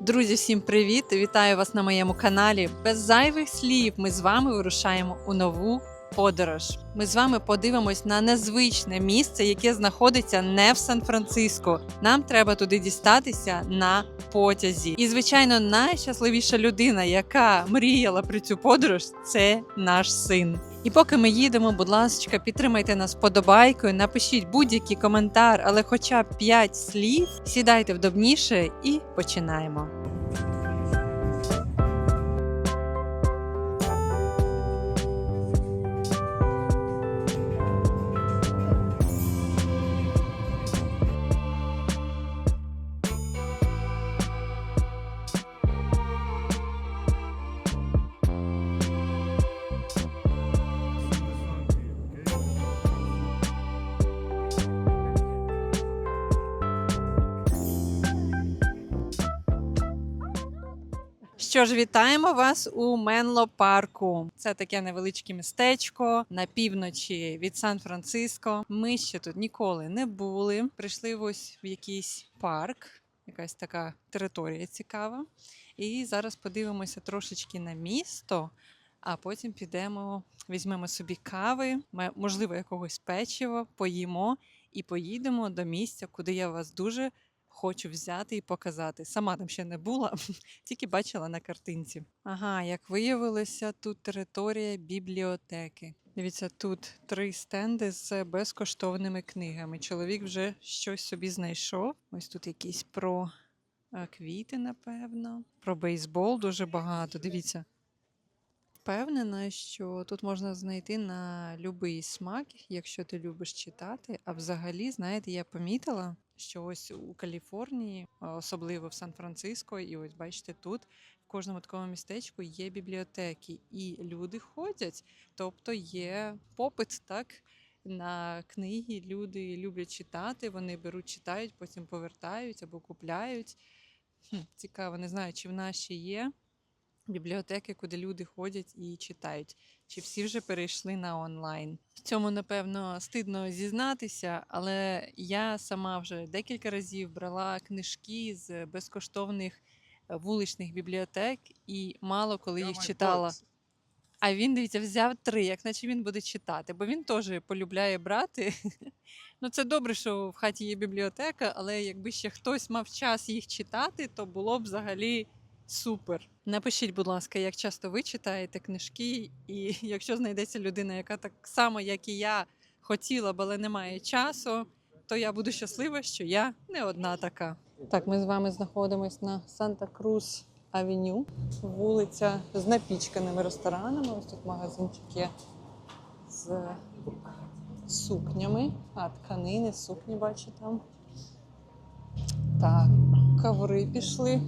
Друзі, всім привіт! Вітаю вас на моєму каналі. Без зайвих слів ми з вами вирушаємо у нову подорож. Ми з вами подивимось на незвичне місце, яке знаходиться не в Сан-Франциско. Нам треба туди дістатися на потязі. І, звичайно, найщасливіша людина, яка мріяла про цю подорож, це наш син. І поки ми їдемо, будь ласка, підтримайте нас подобайкою, напишіть будь-який коментар, але хоча б 5 слів. Сідайте вдобніше і починаємо. Що ж, вітаємо вас у Менло парку. Це таке невеличке містечко на півночі від Сан-Франциско. Ми ще тут ніколи не були. Прийшли ось в якийсь парк, якась така територія цікава. І зараз подивимося трошечки на місто, а потім підемо, візьмемо собі кави, можливо, якогось печива, поїмо і поїдемо до місця, куди я вас дуже хочу взяти і показати. Сама там ще не була, тільки бачила на картинці. Ага, як виявилося, тут територія бібліотеки. Дивіться, тут три стенди з безкоштовними книгами. Чоловік вже щось собі знайшов. Ось тут якісь про е, квіти, напевно. Про бейсбол дуже багато. Дивіться. Впевнена, що тут можна знайти на будь-який смак, якщо ти любиш читати. А взагалі, знаєте, я помітила, що ось у Каліфорнії, особливо в Сан-Франциско, і ось бачите, тут в кожному такому містечку є бібліотеки, і люди ходять, тобто є попит так. На книги люди люблять читати, вони беруть, читають, потім повертають або купляють. Цікаво, не знаю, чи в нас ще є бібліотеки, куди люди ходять і читають. Чи всі вже перейшли на онлайн? В цьому, напевно, стидно зізнатися, але я сама вже декілька разів брала книжки з безкоштовних е, вуличних бібліотек і мало коли їх читала. А він, дивіться, взяв три, як наче він буде читати, бо він теж полюбляє брати. Ну, це добре, що в хаті є бібліотека, але якби ще хтось мав час їх читати, то було б взагалі супер. Напишіть, будь ласка, як часто ви читаєте книжки, і якщо знайдеться людина, яка так само, як і я, хотіла б, але не має часу, то я буду щаслива, що я не одна така. Так, ми з вами знаходимось на Санта-Крус Авеню, вулиця з напічканими ресторанами. Ось тут магазинчик є з сукнями, а тканини, сукні бачу там. Так, коври пішли.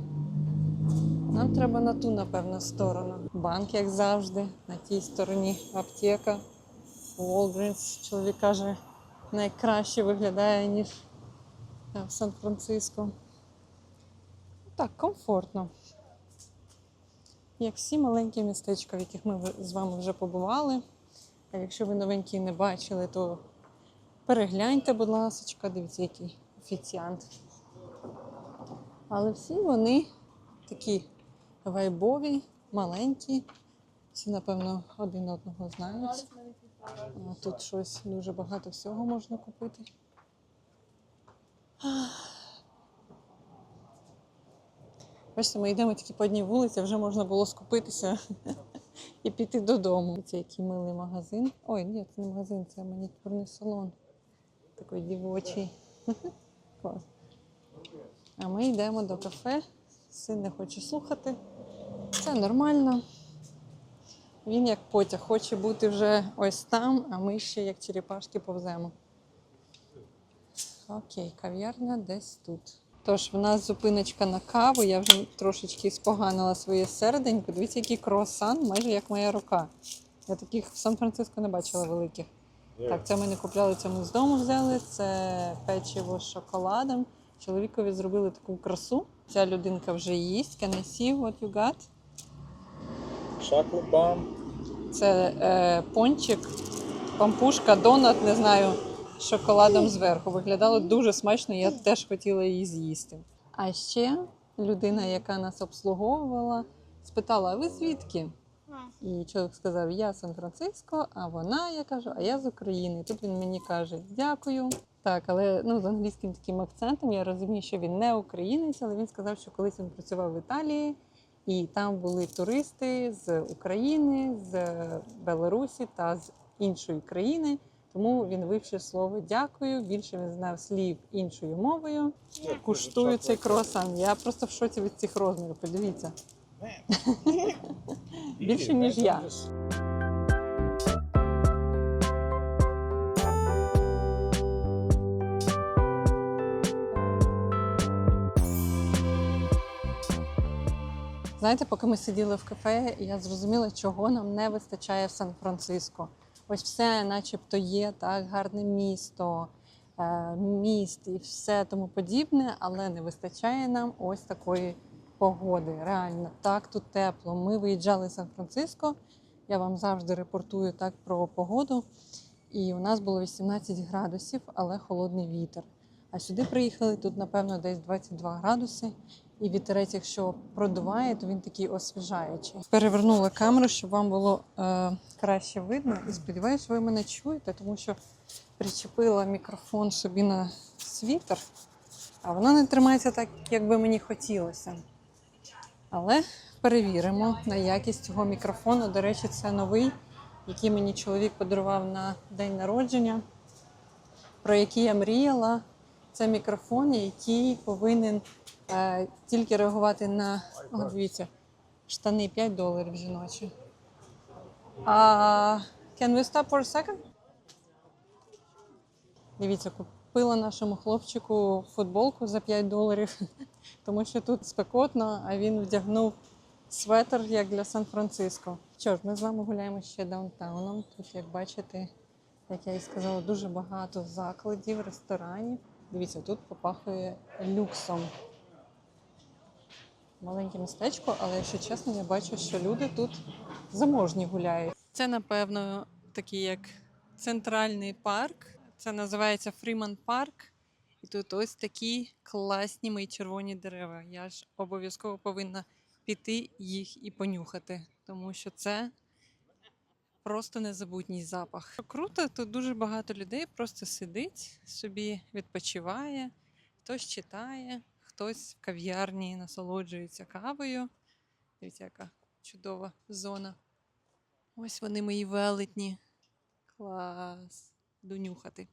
Нам треба на ту, напевно, сторону. Банк, як завжди, на тій стороні аптека. Walgreens, чоловік каже, найкраще виглядає, ніж в Сан-Франциско. Так, комфортно. Як всі маленькі містечка, в яких ми з вами вже побували. А якщо ви новенькі не бачили, то перегляньте, будь ласка, дивіться, який офіціант. Але всі вони такі вайбові, маленькі. Всі, напевно, один одного знають. Тут щось дуже багато всього можна купити. Бачите, ми йдемо тільки по одній вулиці, вже можна було скупитися і піти додому. Це який милий магазин. Ой, ні, це не магазин, це манікюрний салон. Такий дівочий. Клас. А ми йдемо до кафе. Син не хоче слухати. Це нормально. Він як потяг хоче бути вже ось там, а ми ще як черепашки повземо. Окей, кав'ярня десь тут. Тож, в нас зупиночка на каву. Я вже трошечки споганила своє серденько. Дивіться, який круасан, майже як моя рука. Я таких в Сан-Франциско не бачила великих. Так, це ми не купляли, це ми з дому взяли. Це печиво з шоколадом. Чоловікові зробили таку красу. Ця людинка вже їсть. Can I see what you got? Chocolate bomb. Це е, пончик, пампушка, донат, не знаю, з шоколадом зверху. Виглядало дуже смачно, я теж хотіла її з'їсти. А ще людина, яка нас обслуговувала, спитала: а ви звідки? І чоловік сказав: Я з Сан-Франциско, а вона, я кажу, а я з України. Тут він мені каже: Дякую. Так, але ну з англійським таким акцентом я розумію, що він не українець, але він сказав, що колись він працював в Італії, і там були туристи з України, з Белорусі та з іншої країни. Тому він вивчив слово дякую. Більше він знав слів іншою мовою. Куштую цей круасан. Я просто в шоці від цих розмірів. Подивіться. Більше, ніж я. Знаєте, поки ми сиділи в кафе, я зрозуміла, чого нам не вистачає в Сан-Франциско. Ось все, начебто, є так, гарне місто, е, міст і все тому подібне, але не вистачає нам ось такої погоди. Реально, так тут тепло. Ми виїжджали з Сан-Франциско. Я вам завжди репортую так про погоду. І у нас було 18 градусів, але холодний вітер. А сюди приїхали тут, напевно, десь 22 градуси. І вітерець, якщо продуває, то він такий освіжаючий. Перевернула камеру, щоб вам було е, краще видно. І сподіваюся, ви мене чуєте, тому що причепила мікрофон собі на світер, а воно не тримається так, як би мені хотілося. Але перевіримо на якість цього мікрофону. До речі, це новий, який мені чоловік подарував на день народження, про який я мріяла. Це мікрофон, який повинен е, тільки реагувати на О, дивіться, штани 5 доларів жіночі. А can we stop for a second? Дивіться, купила нашому хлопчику футболку за 5 доларів, тому що тут спекотно, а він вдягнув светр як для Сан-Франциско. Що ж, ми з вами гуляємо ще даунтауном. Тут, як бачите, як я і сказала, дуже багато закладів, ресторанів. Дивіться, тут попахує люксом. Маленьке містечко, але якщо чесно, я бачу, що люди тут заможні гуляють. Це, напевно, такий як центральний парк. Це називається Фріман Парк. І тут ось такі класні мої червоні дерева. Я ж обов'язково повинна піти їх і понюхати, тому що це просто незабутній запах. Круто, тут дуже багато людей просто сидить, собі відпочиває, хтось читає, хтось в кав'ярні насолоджується кавою. Дивіться, яка чудова зона. Ось вони мої велетні. Клас. Донюхати.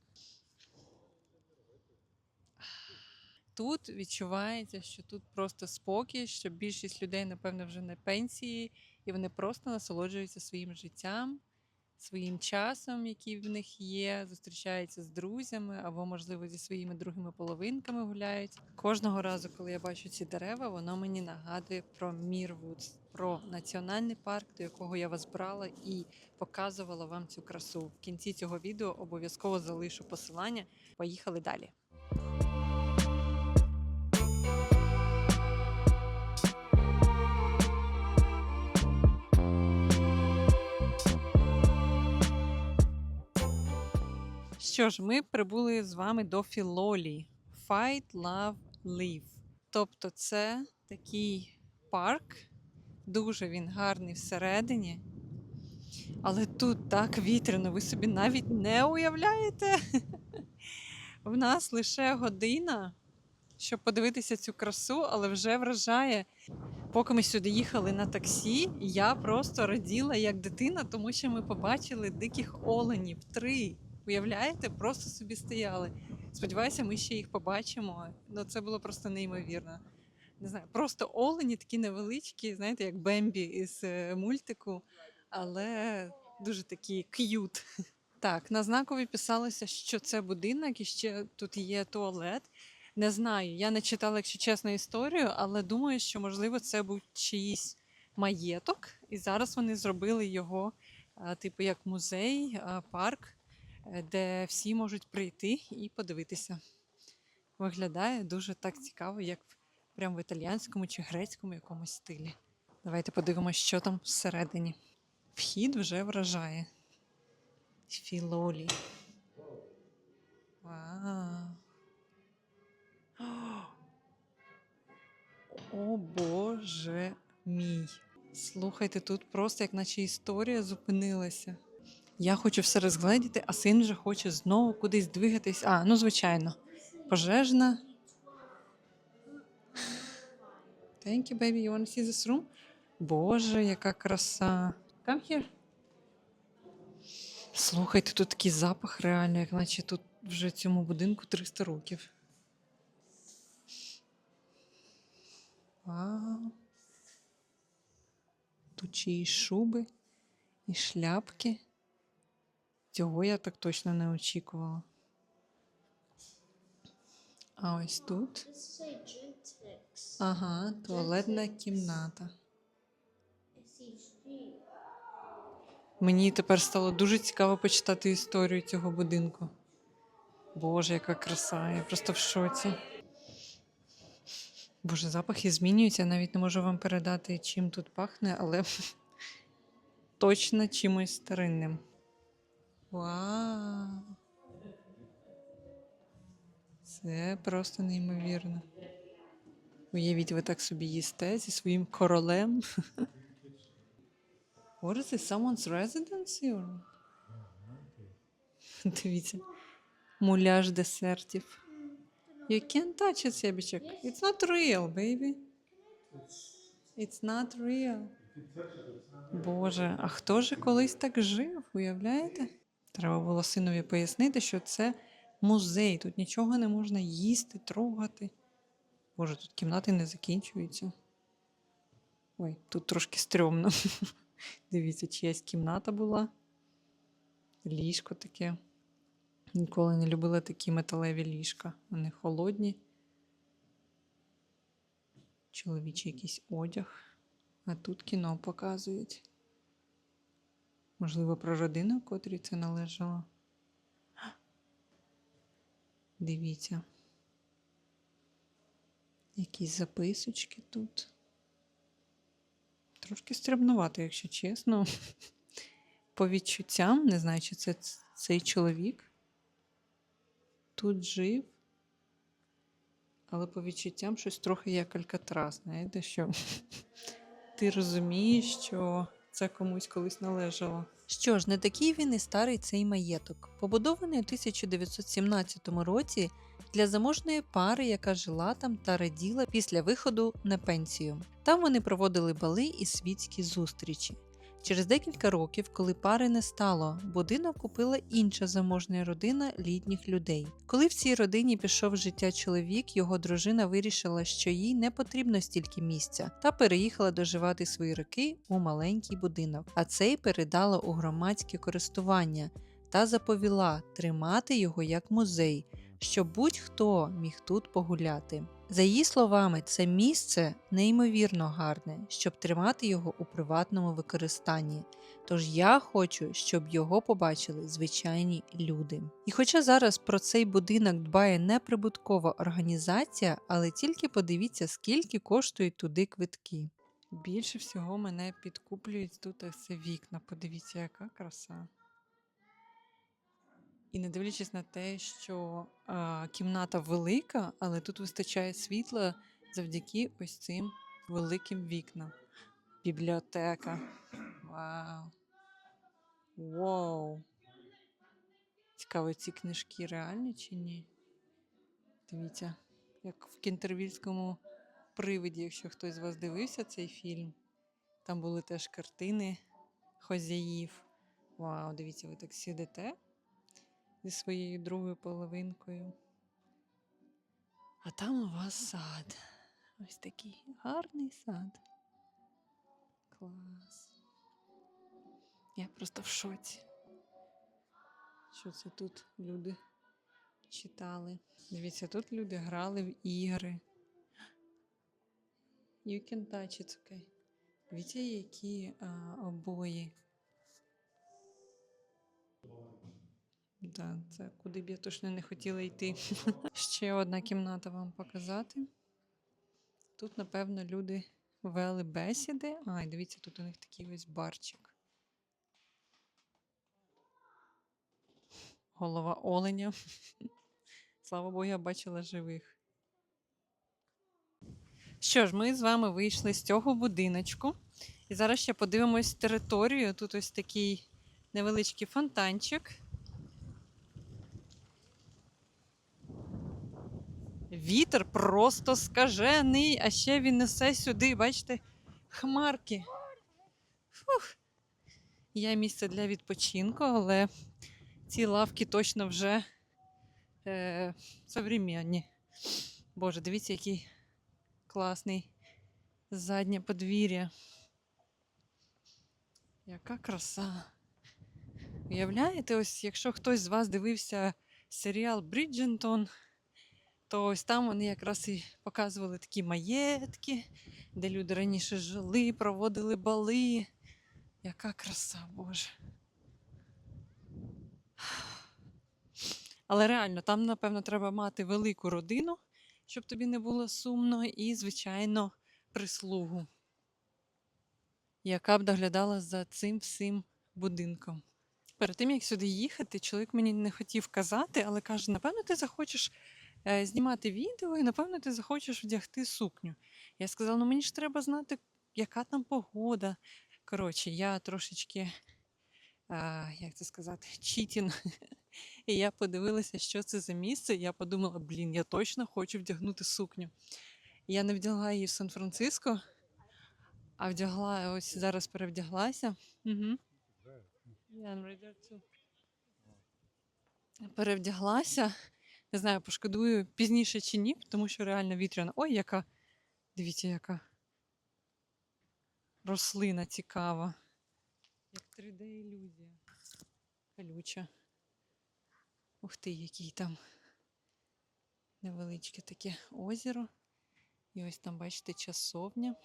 Тут відчувається, що тут просто спокій, що більшість людей, напевно, вже на пенсії, і вони просто насолоджуються своїм життям, своїм часом, який в них є, зустрічаються з друзями або, можливо, зі своїми другими половинками гуляють. Кожного разу, коли я бачу ці дерева, воно мені нагадує про Мірвудс, про національний парк, до якого я вас брала і показувала вам цю красу. В кінці цього відео обов'язково залишу посилання. Поїхали далі. Що ж, ми прибули з вами до Філолі. Fight, Love, Live. Тобто, це такий парк, дуже він гарний всередині. Але тут так вітряно, ви собі навіть не уявляєте. В нас лише година, щоб подивитися цю красу, але вже вражає. Поки ми сюди їхали на таксі, я просто раділа як дитина, тому що ми побачили диких оленів три. Уявляєте, просто собі стояли. Сподіваюся, ми ще їх побачимо. Ну це було просто неймовірно. Не знаю, просто олені такі невеличкі, знаєте, як Бембі із е, мультику, але дуже такі к'ют. Так, на знакові писалося, що це будинок і ще тут є туалет. Не знаю, я не читала, якщо чесно, історію, але думаю, що можливо це був чиїсь маєток, і зараз вони зробили його, типу, як музей, парк, е, де всі можуть прийти і подивитися. Виглядає дуже так цікаво, як прямо в італіянському чи грецькому якомусь стилі. Давайте подивимося, що там всередині. Вхід вже вражає. Філолі. О Боже мій. Слухайте, тут просто як наче історія зупинилася. Я хочу все розгледіти, а син вже хоче знову кудись двигатись. А, ну звичайно. Пожежна. Thank you, baby. You wanna see this room? Боже, яка краса. Come here. Слухайте, тут такий запах реально, як наче тут вже цьому будинку 300 років. Вау. Тут ще шуби, і шляпки. Цього я так точно не очікувала. А ось тут. Ага, туалетна кімната. Мені тепер стало дуже цікаво почитати історію цього будинку. Боже, яка краса, я просто в шоці. Боже, запахи змінюються, я навіть не можу вам передати, чим тут пахне, але точно чимось старинним. Вау! Це просто неймовірно. Уявіть, ви так собі їсте зі своїм королем. What is this? Someone's residence or? Дивіться. Муляж десертів. You can't touch it, Себічок. It's not real, baby. It's not real. Боже, а хто же колись так жив, уявляєте? Треба було синові пояснити, що це музей, тут нічого не можна їсти, трогати. Боже, тут кімнати не закінчуються. Ой, тут трошки стрьомно. Дивіться, чиясь кімната була. Ліжко таке. Ніколи не любила такі металеві ліжка. Вони холодні. Чоловічий якийсь одяг. А тут кіно показують. Можливо, про родину, котрій це належало. Дивіться. Якісь записочки тут. Трошки стрибнувато, якщо чесно. По відчуттям, не знаю, чи це цей чоловік тут жив. Але по відчуттям щось трохи як Алькатрас, знаєте, що ти розумієш, що це комусь колись належало. Що ж, не такий він і старий цей маєток. Побудований у 1917 році для заможної пари, яка жила там та раділа після виходу на пенсію. Там вони проводили бали і світські зустрічі. Через декілька років, коли пари не стало, будинок купила інша заможна родина літніх людей. Коли в цій родині пішов життя чоловік, його дружина вирішила, що їй не потрібно стільки місця, та переїхала доживати свої роки у маленький будинок, а цей передала у громадське користування та заповіла тримати його як музей, щоб будь-хто міг тут погуляти. За її словами, це місце неймовірно гарне, щоб тримати його у приватному використанні. Тож я хочу, щоб його побачили звичайні люди. І хоча зараз про цей будинок дбає неприбуткова організація, але тільки подивіться, скільки коштують туди квитки. Більше всього мене підкуплюють тут це вікна. Подивіться, яка краса. І не дивлячись на те, що а, кімната велика, але тут вистачає світла завдяки ось цим великим вікнам. Бібліотека. Вау. Вау. Цікаво, ці книжки реальні чи ні? Дивіться, як в кінтервільському привиді, якщо хтось з вас дивився цей фільм, там були теж картини хозяїв. Вау, дивіться, ви так сидите зі своєю другою половинкою. А там у вас сад. Ось такий гарний сад. Клас. Я просто в шоці. Що це тут люди читали? Дивіться, тут люди грали в ігри. You can touch it, okay. Дивіться, які а, обої. Да, це куди б я точно не хотіла йти. Ще одна кімната вам показати. Тут, напевно, люди вели бесіди. А, і дивіться, тут у них такий ось барчик. Голова оленя. Слава Богу, я бачила живих. Що ж, ми з вами вийшли з цього будиночку. І зараз ще подивимось територію. Тут ось такий невеличкий фонтанчик. Вітер просто скажений, а ще він несе сюди, бачите, хмарки. Фух. Є місце для відпочинку, але ці лавки точно вже е, современні. Боже, дивіться, який класний заднє подвір'я. Яка краса. Уявляєте, ось якщо хтось з вас дивився серіал Бріджентон, то ось там вони якраз і показували такі маєтки, де люди раніше жили, проводили бали. Яка краса, Боже. Але реально, там, напевно, треба мати велику родину, щоб тобі не було сумно, і, звичайно, прислугу, яка б доглядала за цим всім будинком. Перед тим, як сюди їхати, чоловік мені не хотів казати, але каже: напевно, ти захочеш знімати відео, і напевно, ти захочеш вдягти сукню. Я сказала: ну мені ж треба знати, яка там погода. Коротше, я трошечки, а, як це сказати, читін. І я подивилася, що це за місце. І я подумала, блін, я точно хочу вдягнути сукню. Я не вдягла її в Сан-Франциско, а вдягла ось зараз перевдяглася. Угу. Перевдяглася. Не знаю, пошкодую пізніше чи ні, тому що реально вітряна. Ой, яка. Дивіться, яка рослина цікава. Як 3D-ілюзія. Колюча. Ух ти, який там невеличке таке озеро. І ось там, бачите, часовня.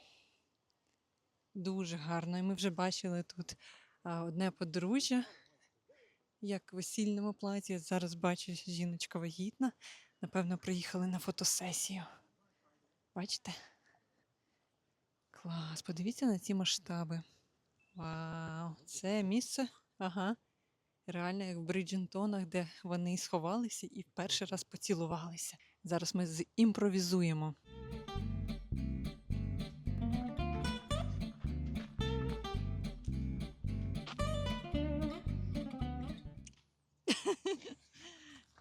Дуже гарно. І ми вже бачили тут одне подружжя, як в весільному платі. Зараз бачу, жіночка вагітна. Напевно, приїхали на фотосесію. Бачите? Клас, подивіться на ці масштаби. Вау, це місце, ага. Реально, як в Бриджентонах, де вони сховалися і в перший раз поцілувалися. Зараз ми зімпровізуємо.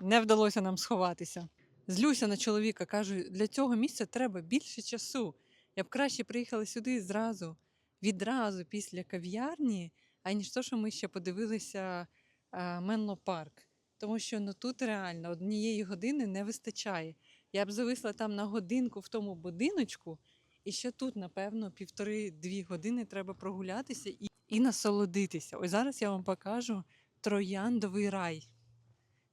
Не вдалося нам сховатися. Злюся на чоловіка, кажу, для цього місця треба більше часу. Я б краще приїхала сюди зразу, відразу після кав'ярні, аніж то, що ми ще подивилися а, Менло парк. Тому що ну, тут реально однієї години не вистачає. Я б зависла там на годинку в тому будиночку, і ще тут, напевно, півтори-дві години треба прогулятися і, і насолодитися. Ось зараз я вам покажу трояндовий рай.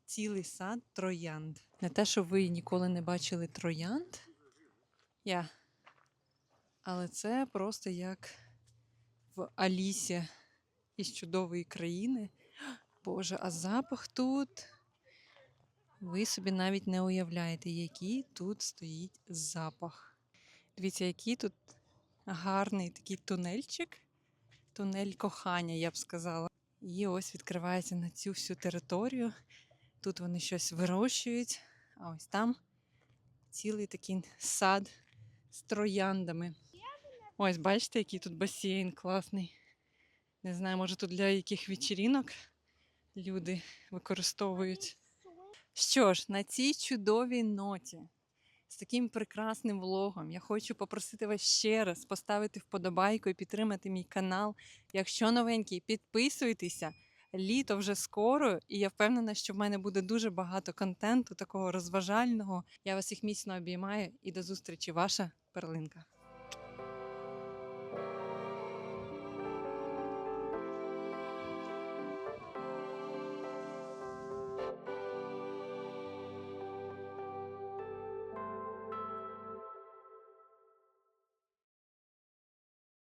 Цілий сад троянд. Не те, що ви ніколи не бачили троянд. Я. Але це просто як в Алісі із чудової країни. Боже, а запах тут. Ви собі навіть не уявляєте, який тут стоїть запах. Дивіться, який тут гарний такий тунельчик, тунель кохання, я б сказала. І ось відкривається на цю всю територію. Тут вони щось вирощують, а ось там цілий такий сад з трояндами. Ось, бачите, який тут басейн класний. Не знаю, може тут для яких вечірінок люди використовують. Що ж, на цій чудовій ноті, з таким прекрасним влогом, я хочу попросити вас ще раз поставити вподобайку і підтримати мій канал. Якщо новенький, підписуйтеся. Літо вже скоро, і я впевнена, що в мене буде дуже багато контенту, такого розважального. Я вас їх міцно обіймаю і до зустрічі, ваша перлинка.